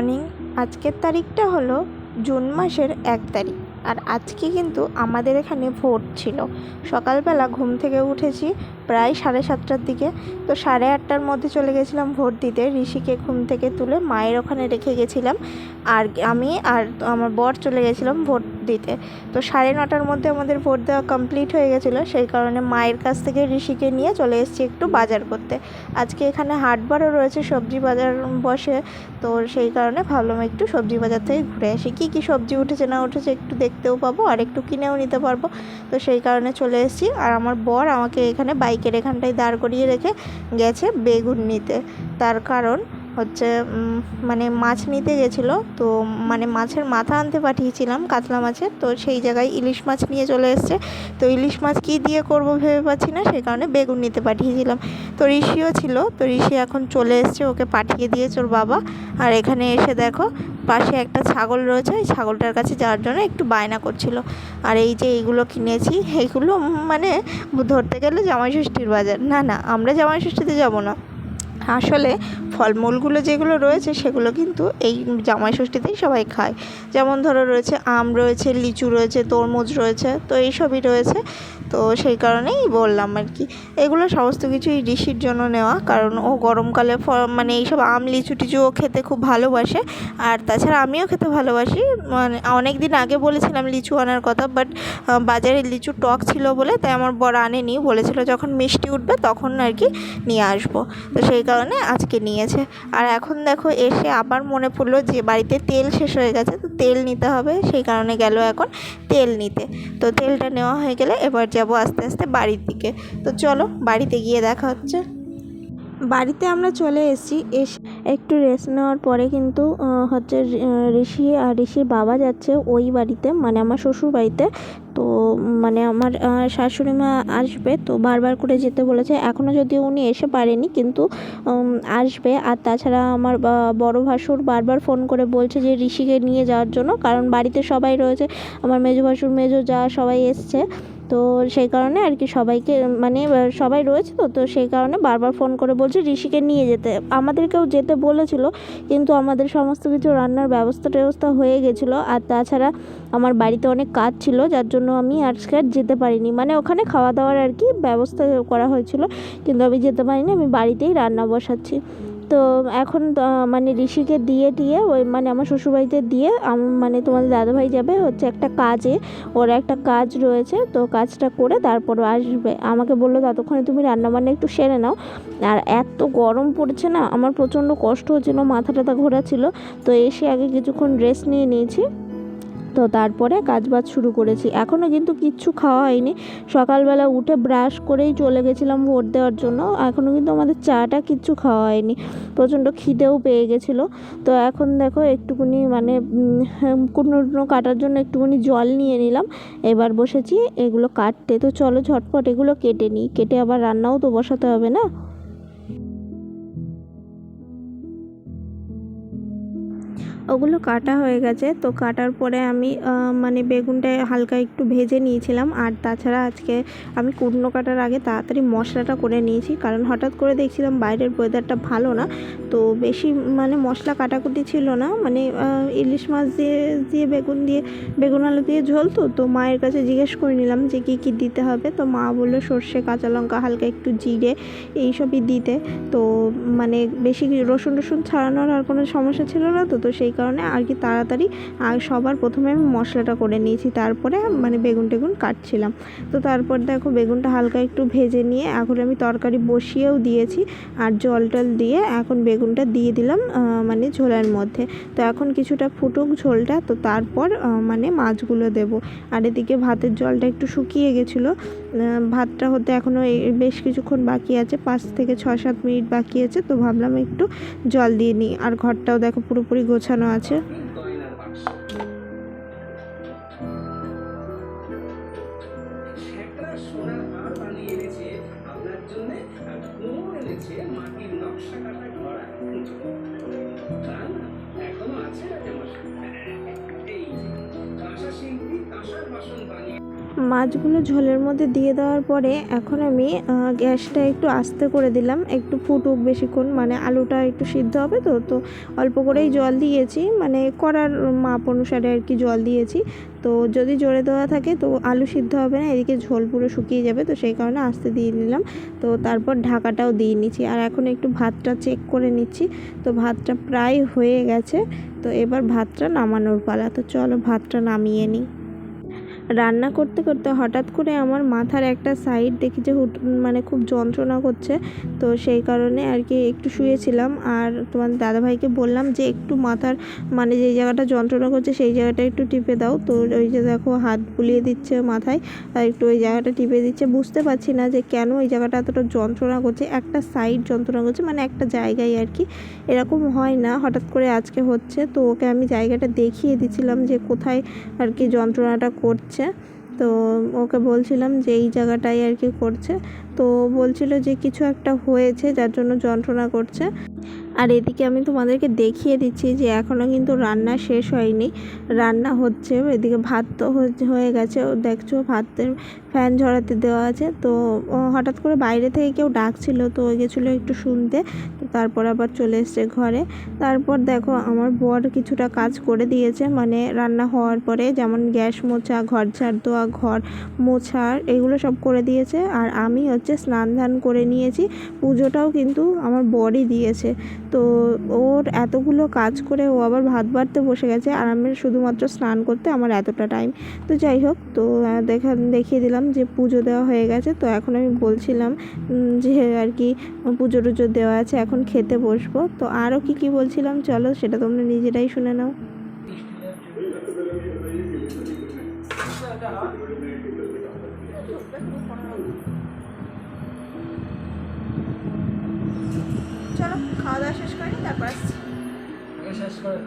Morning আজকের তারিখটা হলো জুন মাসের এক তারিখ। আর আজকে কিন্তু আমাদের এখানে ভোট ছিল। সকালবেলা ঘুম থেকে উঠেছি প্রায় সাড়ে সাতটার দিকে। তো সাড়ে আটটার মধ্যে চলে গেছিলাম ভোট দিতে। ঋষিকে ঘুম থেকে তুলে মায়ের ওখানে রেখে গেছিলাম। আর আমি আর আমার বর চলে গেছিলাম ভোট দিতে। তো সাড়ে নটার মধ্যে আমাদের ভোট দেওয়া কমপ্লিট হয়ে গেছিল, সেই কারণে মায়ের কাছ থেকে ঋষিকে নিয়ে চলে এসেছি একটু বাজার করতে। আজকে এখানে হাটবারও রয়েছে, সবজি বাজার বসে, তো সেই কারণে ভাবলাম একটু সবজি বাজার থেকে ঘুরে আসি। কী কী সবজি উঠেছে না উঠেছে একটু দেখতেও পাবো আর একটু কিনেও নিতে পারব। তো সেই কারণে চলে এসেছি আর আমার বর আমাকে এখানে বাইকের এখানটায় দাঁড় করিয়ে রেখে গেছে বেগুন নিতে। তার কারণ হচ্ছে মানে মাছ নিতে গেছিল, তো মানে মাছের মাথা আনতে পাঠিয়েছিলাম কাতলা মাছের, তো সেই জায়গায় ইলিশ মাছ নিয়ে চলে এসছে। তো ইলিশ মাছ কী দিয়ে করব ভেবে পাচ্ছি না, সেই কারণে বেগুন নিতে পাঠিয়েছিলাম। তো ঋষিও ছিল, তো ঋষি এখন চলে এসছে, ওকে পাঠিয়ে দিয়েছে ওর বাবা। আর এখানে এসে দেখো, পাশে একটা ছাগল রয়েছে ওই ছাগলটার কাছে যাওয়ার জন্য একটু বায়না করছিল। আর এই যে এইগুলো কিনেছি, এইগুলো মানে ধরতে গেলে জামাই ষষ্ঠীর বাজার। না না, আমরা জামাই ষষ্ঠীতে যাব না। আসলে ফলমূলগুলো যেগুলো রয়েছে সেগুলো কিন্তু এই জামাই ষষ্ঠীতেই সবাই খায়। যেমন ধরো রয়েছে আম রয়েছে, লিচু রয়েছে, তরমুজ রয়েছে, তো এইসবই রয়েছে। তো সেই কারণেই বললাম আর কি। এগুলো সমস্ত কিছুই ঋষির জন্য নেওয়া, কারণ ও গরমকালে মানে এইসব আম, লিচু টিচু ও খেতে খুব ভালোবাসে। আর তাছাড়া আমিও খেতে ভালোবাসি। মানে অনেক দিন আগে বলেছিলাম লিচু আনার কথা, বাট বাজারে লিচু টক ছিল বলে, তাই আমার বড় আনেনি। বলেছিল যখন মিষ্টি উঠবে তখন আর কি নিয়ে আসব। তো সেই কারণে আজকে নিয়েছে। আর এখন দেখো এসে আবার মনে পড়ল যে বাড়িতে তেল শেষ হয়ে গেছে, তো তেল নিতে হবে। সেই কারণে গেল এখন তেল নিতে। তো তেলটা নেওয়া হয়ে গেলে এবার যাব আস্তে আস্তে বাড়ির দিকে। তো চলো বাড়িতে গিয়ে দেখা হচ্ছে। বাড়িতে আমরা চলে এসেছি। এসে একটু রেস্ট নেওয়ার পরে কিন্তু হচ্ছে ঋষি আর ঋষির বাবা যাচ্ছে ওই বাড়িতে মানে আমার শ্বশুর বাড়িতে। তো মানে আমার শাশুড়ি মা আসবে, তো বারবার করে যেতে বলেছে। এখনও যদিও উনি এসে পারেনি, কিন্তু আসবে। আর তাছাড়া আমার বড় ভাসুর বারবার ফোন করে বলছে যে ঋষিকে নিয়ে যাওয়ার জন্য, কারণ বাড়িতে সবাই রয়েছে। আমার মেজো ভাসুর, মেজো যা সবাই এসছে। তো সেই কারণে আর কি সবাইকে মানে সবাই রয়েছে তো তো সেই কারণে বারবার ফোন করে বলছে ঋষিকে নিয়ে যেতে। আমাদেরকেও যেতে বলেছিল, কিন্তু আমাদের সমস্ত কিছু রান্নার ব্যবস্থা ট্যবস্থা হয়ে গেছিল। আর তাছাড়া আমার বাড়িতে অনেক কাজ ছিল, যার জন্য আমি আজকে আর যেতে পারিনি। মানে ওখানে খাওয়া দাওয়ার আর কি ব্যবস্থা করা হয়েছিল, কিন্তু আমি যেতে পারিনি, আমি বাড়িতেই রান্না বসাচ্ছি। তো এখন মানে ঋষিকে দিয়ে টিয়ে ওই মানে আমার শ্বশুরবাড়িতে দিয়ে মানে তোমাদের দাদাভাই যাবে হচ্ছে একটা কাজে। ওর একটা কাজ রয়েছে, তো কাজটা করে তারপর আসবে। আমাকে বলল ততক্ষণে তুমি রান্না বান্না একটু সেরে নাও। আর এত গরম পড়ছে না, আমার প্রচণ্ড কষ্ট হচ্ছিল মাথা টাথা ছিল তো এসে আগে কিছুক্ষণ রেস্ট নিয়ে নিয়েছি। তো তারপরে কাজ বাজ শুরু করেছি। এখনও কিন্তু কিচ্ছু খাওয়া হয়নি। সকালবেলা উঠে ব্রাশ করেই চলে গেছিলাম ভোট দেওয়ার জন্য। এখনও কিন্তু আমাদের চাটা কিচ্ছু খাওয়া হয়নি। প্রচণ্ড খিদেও পেয়ে গেছিল। তো এখন দেখো একটুকুনি মানে টুকনো কাটার জন্য একটুখানি জল নিয়ে নিলাম। এবার বসেছি। এগুলো কাটতে। তো চলো ঝটপট এগুলো কেটে নিই। কেটে আবার রান্নাও তো বসাতে হবে না? ওগুলো কাটা হয়ে গেছে। তো কাটার পরে আমি মানে বেগুনটা হালকা একটু ভেজে নিয়েছিলাম। আর তাছাড়া আজকে আমি কুটনো কাটার আগে তাড়াতাড়ি মশলাটা করে নিয়েছি। কারণ হঠাৎ করে দেখছিলাম বাইরের ওয়েদারটা ভালো না। তো বেশি মানে মশলা কাটাকুটি ছিল না। মানে ইলিশ মাছ দিয়ে দিয়ে বেগুন দিয়ে, বেগুন আলু দিয়ে ঝোল তো। তো মায়ের কাছে জিজ্ঞেস করে নিলাম যে কী কী দিতে হবে? তো মা বলল সর্ষে, কাঁচা লঙ্কা, হালকা একটু জিরে এইসবই দিতে। তো মানে বেশি রসুন টসুন ছাড়ানোর আর কোনো সমস্যা ছিল না তো। তো সেই কারণে আর কি তাড়াতাড়ি সবার প্রথমে আমি মশলাটা করে নিয়েছি, তারপরে মানে বেগুন টেগুন কাটছিলাম। তো তারপর দেখো বেগুনটা হালকা একটু ভেজে নিয়ে এখন আমি তরকারি বসিয়েও দিয়েছি, আর জল টল দিয়ে এখন বেগুনটা দিয়ে দিলাম মানে ঝোলের মধ্যে। তো এখন কিছুটা ফুটুক ঝোলটা, তো তারপর মানে মাছগুলো দেবো। আর এদিকে ভাতের জলটা একটু শুকিয়ে গেছিল ভাতটা হতে এখনও বেশ কিছুক্ষণ বাকি আছে, পাঁচ থেকে ছ সাত মিনিট বাকি আছে, তো ভাবলাম একটু জল দিয়ে নিই। আর ঘরটাও দেখো পুরোপুরি গোছানো আছে? মাছগুলো ঝোলের মধ্যে দিয়ে দেওয়ার পরে এখন আমি গ্যাসটা একটু আস্তে করে দিলাম। একটু ফুটুক বেশিক্ষণ মানে আলুটা একটু সিদ্ধ হবে তো তো অল্প করেই জল দিয়েছি। মানে করার মাপ অনুসারে আর কি জল দিয়েছি। তো যদি জোরে দেওয়া থাকে তো আলু সিদ্ধ হবে না, এদিকে ঝোল পুরো শুকিয়ে যাবে তো সেই কারণে আস্তে দিয়ে নিলাম তো তারপর ঢাকাটাও দিয়ে নিচ্ছি। আর এখন একটু ভাতটা চেক করে নিচ্ছি। তো ভাতটা প্রায় হয়ে গেছে। তো এবার ভাতটা নামানোর পালা। তো চলো ভাতটা নামিয়ে নিই। রান্না করতে করতে হঠাৎ করে আমার মাথার একটা সাইড দেখি যে হুট মানে খুব যন্ত্রণা করছে। তো সেই কারণে আর কি একটু শুয়েছিলাম আর তোমার দাদাভাইকে বললাম যে একটু মাথার মানে যেই জায়গাটা যন্ত্রণা করছে সেই জায়গাটা একটু টিপে দাও। তো ওই যে দেখো হাত বুলিয়ে দিচ্ছে মাথায়, আর একটু ওই জায়গাটা টিপে দিচ্ছে। বুঝতে পারছি না যে কেন ওই জায়গাটা এতটা যন্ত্রণা করছে, একটা সাইড যন্ত্রণা করছে মানে একটা জায়গায় আর কি। এরকম হয় না, হঠাৎ করে আজকে হচ্ছে। তো ওকে আমি জায়গাটা দেখিয়ে দিছিলাম যে কোথায় আর কি যন্ত্রণাটা করছে। তো ওকে বলছিলাম যে এই জায়গাটাই আর কি করছে। তো বলছিল যে কিছু একটা হয়েছে, যার জন্য যন্ত্রণা করছে। আর এদিকে আমি তোমাদেরকে দেখিয়ে দিচ্ছি যে এখনও কিন্তু রান্না শেষ হয়নি। রান্না হচ্ছে, এদিকে ভাত তো হয়ে গেছে। ও দেখছ ভাতের ফ্যান ঝরাতে দেওয়া আছে। তো হঠাৎ করে বাইরে থেকে কেউ ডাকছিল, তো গেছিল একটু শুনতে। তারপর আবার চলে এসছে ঘরে। তারপর দেখো আমার বর কিছুটা কাজ করে দিয়েছে মানে রান্না হওয়ার পরে যেমন গ্যাস মোছা, ঘর ঝাড় দেওয়া, ঘর মোছার এগুলো সব করে দিয়েছে। আর আমি হচ্ছে স্নান ধান করে নিয়েছি, পুজোটাও কিন্তু আমার বরই দিয়েছে। তো ওর এতগুলো কাজ করে ও আবার ভাত বাড়তে বসে গেছে, আর আমি শুধুমাত্র স্নান করতে আমার এতটা টাইম। তো যাই হোক, তো দেখা, দেখিয়ে দিলাম যে পুজো দেওয়া হয়ে গেছে। তো এখন আমি বলছিলাম যে আর কি পুজো টুজো দেওয়া আছে, এখন খেতে বসবো। তো আরও কি কি বলছিলাম? চলো, সেটা তোমরা নিজেরাই শুনে নাও। চলো, খাওয়া দাওয়া শেষ করি, তারপর শেষ করে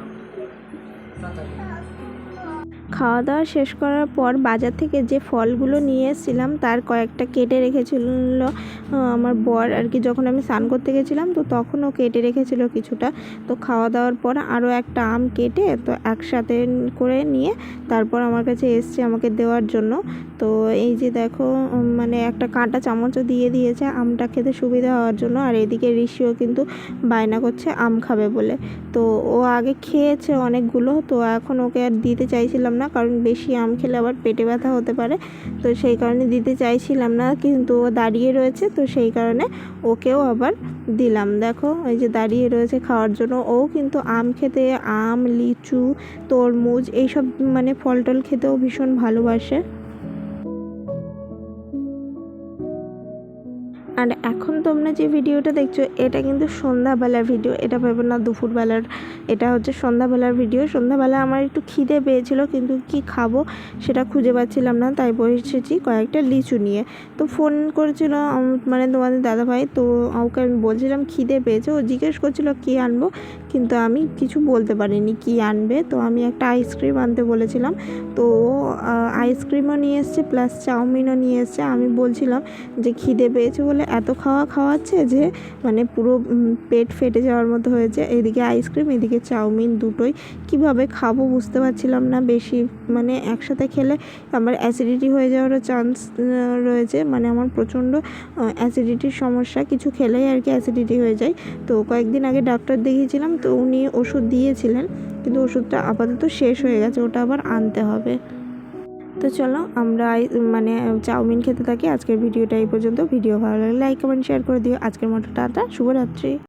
খাওয়া দাওয়া শেষ করার পর বাজার থেকে যে ফলগুলো নিয়ে এসেছিলাম, তার কয়েকটা কেটে রেখেছিল আমার বর আর কি। যখন আমি স্নান করতে গেছিলাম, তো তখনও কেটে রেখেছিল কিছুটা। তো খাওয়া দাওয়ার পর আরও একটা আম কেটে, তো একসাথে করে নিয়ে তারপর আমার কাছে এসছে আমাকে দেওয়ার জন্য। তো এই যে দেখো মানে একটা কাঁটা চামচও দিয়ে দিয়েছে আমটা খেতে সুবিধা হওয়ার জন্য। আর এদিকে ঋষিও কিন্তু বায়না করছে আম খাবে বলে। তো ও আগে খেয়েছে অনেকগুলো, তো এখন ওকে আর দিতে চাইছিলাম না। কারণ বেশি আম খেলে আবার পেটে ব্যথা হতে পারে। তো সেই কারণে দিতে চাইছিলাম না, কিন্তু ও দাঁড়িয়ে রয়েছে, তো সেই কারণে ওকেও আবার দিলাম। দেখো ওই যে দাঁড়িয়ে রয়েছে খাওয়ার জন্য। ও কিন্তু আম খেতে, আম, লিচু, তরমুজ, এইসব মানে ফল টল খেতেও ভীষণ ভালোবাসে। আর এখন তোমরা যে ভিডিওটা দেখছ, এটা কিন্তু সন্ধ্যাবেলার ভিডিও। এটা ভেবে না দুপুরবেলার, এটা হচ্ছে সন্ধ্যাবেলার ভিডিও। সন্ধ্যাবেলা আমার একটু খিদে পেয়েছিল, কিন্তু কি খাব সেটা খুঁজে পাচ্ছিলাম না, তাই বসেছি কয়েকটা লিচু নিয়ে। তো ফোন করেছিল মানে তোমাদের দাদাভাই, তো ওকে আমি বলছিলাম, খিদে পেয়েছে। ও জিজ্ঞেস করছিল, কী আনব? কিন্তু আমি কিছু বলতে পারিনি কি আনবে। তো আমি একটা আইসক্রিম আনতে বলেছিলাম। তো আইসক্রিমও নিয়ে এসছে প্লাস চাউমিনও নিয়ে এসছে। আমি বলছিলাম যে খিদে পেয়েছে বলে এত খাওয়া খাওয়াচ্ছে যে মানে পুরো পেট ফেটে যাওয়ার মতো হয়েছে। এদিকে আইসক্রিম এদিকে চাউমিন দুটোই। কীভাবে খাব বুঝতে পারছিলাম না। বেশি মানে একসাথে খেলে আমার অ্যাসিডিটি হয়ে যাওয়ারও চান্স রয়েছে। মানে আমার প্রচণ্ড অ্যাসিডিটির সমস্যা। কিছু খেলেই আর কি অ্যাসিডিটি হয়ে যায়। তো কয়েকদিন আগে ডাক্তার দেখিয়েছিলাম, তো উনি ওষুধ দিয়েছিলেন, কিন্তু ওষুধটা আপাতত শেষ হয়ে গেছে, ওটা আবার আনতে হবে। তো চলো, আমরা মানে চাউমিন খেতে থাকি। আজকের ভিডিওটা এই পর্যন্ত। ভিডিও ভালো লাগলে লাইক কমেন্ট শেয়ার করে দিও। আজকের মতো টাটা, শুভরাত্রি।